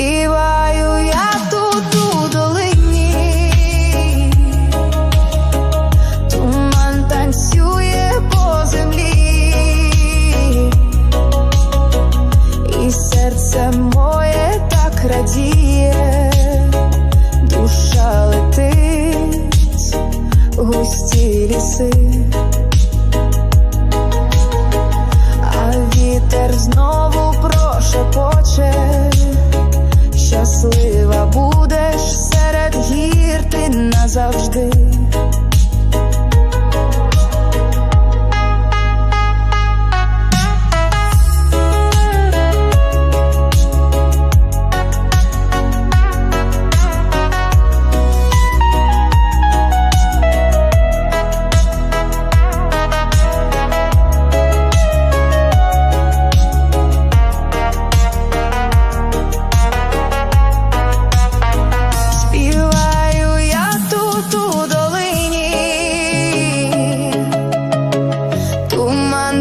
Співаю я тут у долині, туман танцює по землі, і серце моє так радіє, душа летить густі ліси.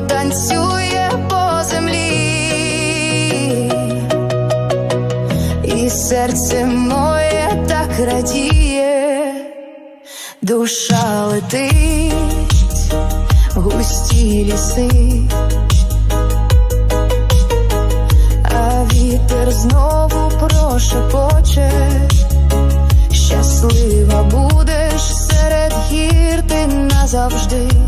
Танцює по землі, і серце моє так радіє, душа летить густі ліси. А вітер знову прошепоче, щаслива будеш серед гір ти назавжди.